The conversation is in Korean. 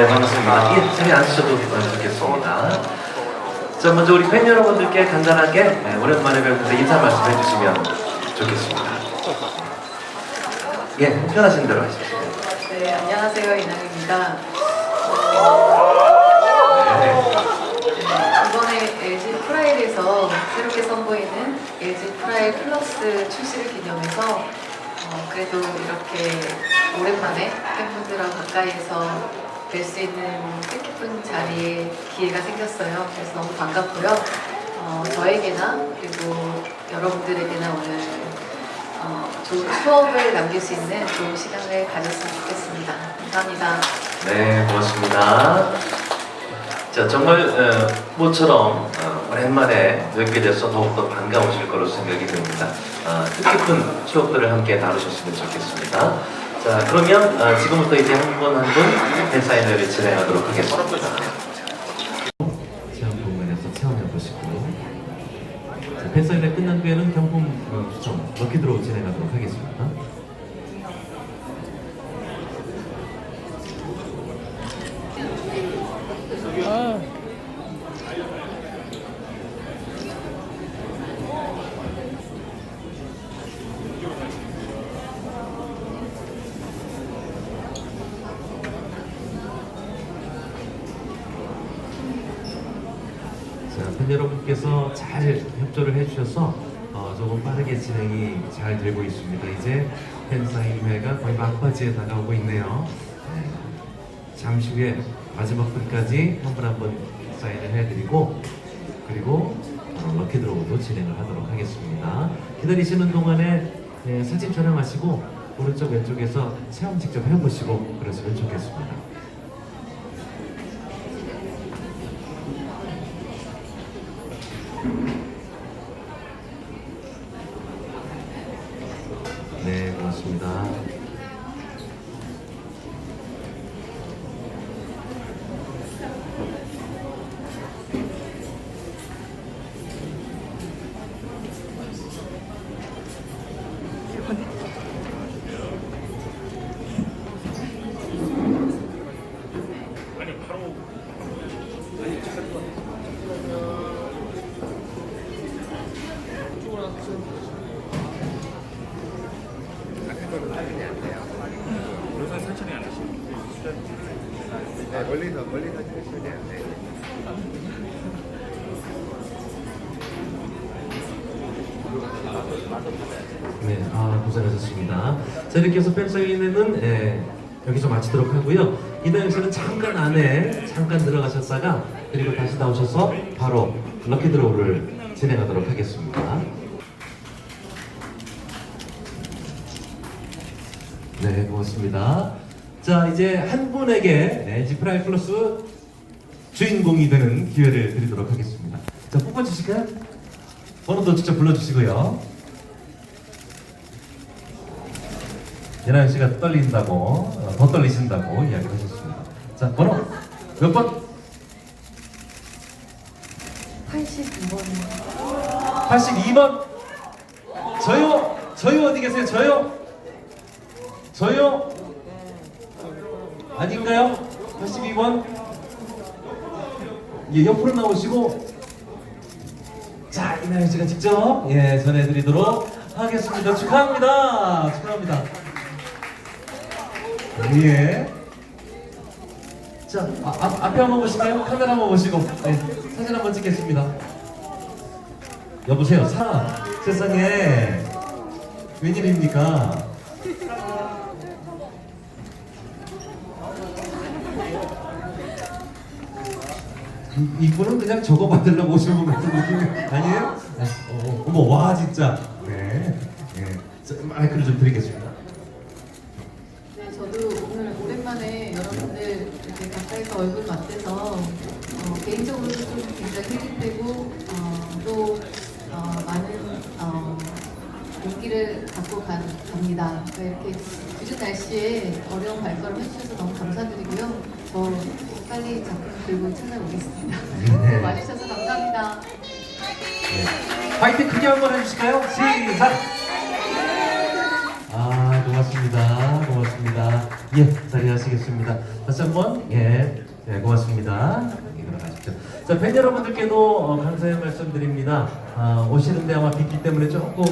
네, 반갑습니다. 예, 자리 앉으셔도 좋겠습니다. 자, 먼저 우리 팬 여러분들께 간단하게 네, 오랜만에 뵙는데 인사 말씀해 주시면 좋겠습니다. 예, 편하신 대로 하십시오. 네, 안녕하세요. 이나입니다. 네. 이번에 LG 프라일에서 새롭게 선보이는 LG 프라일 플러스 출시를 기념해서 어, 그래도 이렇게 오랜만에 팬분들하고 가까이에서 뵐 수 있는 뜻깊은 자리에 기회가 생겼어요. 그래서 너무 반갑고요. 어, 저에게나 그리고 여러분들에게나 오늘 어, 좋은 추억을 남길 수 있는 좋은 시간을 가졌으면 좋겠습니다. 감사합니다. 네, 고맙습니다. 자, 정말 어, 모처럼 어, 오랜만에 뵙게 돼서 더욱더 반가우실 거로 생각이 듭니다. 어, 뜻깊은 추억들을 함께 나누셨으면 좋겠습니다. 자, 그러면 어, 지금부터 이제 한 분 한 분 팬사인회를 진행하도록 하겠습니다. 팬사인회 끝난 뒤에는 경품 어, 추첨 럭키드로우 진행하도록 하겠습니다. 자, 팬 여러분께서 잘 협조를 해주셔서 어, 조금 빠르게 진행이 잘 되고 있습니다. 이제 팬 사인회가 거의 막바지에 다가오고 있네요. 네. 잠시 후에 마지막 분까지 한 분 한 분 사인을 해드리고 그리고 어, 럭키 드로우도 진행을 하도록 하겠습니다. 기다리시는 동안에 네, 사진 촬영하시고 오른쪽 왼쪽에서 체험 직접 해보시고 그러시면 좋겠습니다. 네, 천천히 안 하시고 네, 멀리서 멀리서 찍으시면 돼요. 네. 네, 아, 고생하셨습니다. 자, 이렇게 해서 팬사인회는 예, 여기서 마치도록 하고요. 이다영 씨는 잠깐 안에 잠깐 들어가셨다가 그리고 다시 나오셔서 바로 럭키 드로우를 진행하도록 하겠습니다. 네, 고맙습니다. 자, 이제 한 분에게 네, 지프라이 플러스 주인공이 되는 기회를 드리도록 하겠습니다. 자, 뽑아주실까요? 번호도 직접 불러주시고요. 예나영 씨가 떨린다고, 어, 더 떨리신다고 이야기를 하셨습니다. 자, 번호 몇 번? 82번. 82번. 저요? 저요 어디 계세요? 저요? 저요? 아닌가요? 82번? 예, 옆으로 나오시고 자, 이나영 씨가 직접 예, 전해드리도록 하겠습니다. 축하합니다. 축하합니다. 예. 자, 아, 앞, 앞에 한번 보실까요? 카메라 한번 보시고 네, 사진 한번 찍겠습니다. 여보세요, 사 세상에 웬일입니까? 이, 이분은 그냥 저거 받으려고 오신 분 같은 느낌이 아니에요? 네. 어, 어머 와 진짜 네, 네. 자, 마이크를 좀 드리겠습니다. 네, 저도 오늘 오랜만에 여러분들 이렇게 가까이서 얼굴 맞대서 어, 개인적으로도 좀 굉장히 힐링되고 어, 또 어, 많은 어, 용기를 갖고 간, 갑니다. 그러니까 이렇게 요즘 날씨에 어려운 발걸음 해주셔서 너무 감사드리고요. 저 빨리 작품 들고 찾아오겠습니다. 네. 와주셔서 감사합니다. 네. 파이팅 크게 한번 해주실까요? 시작! 아, 고맙습니다. 고맙습니다. 예, 자리하시겠습니다. 다시 한 번 예, 예 고맙습니다. 여기 들어가십시오. 자, 팬 여러분들께도 어, 감사의 말씀 드립니다. 아, 오시는데 아마 빗기 때문에 조금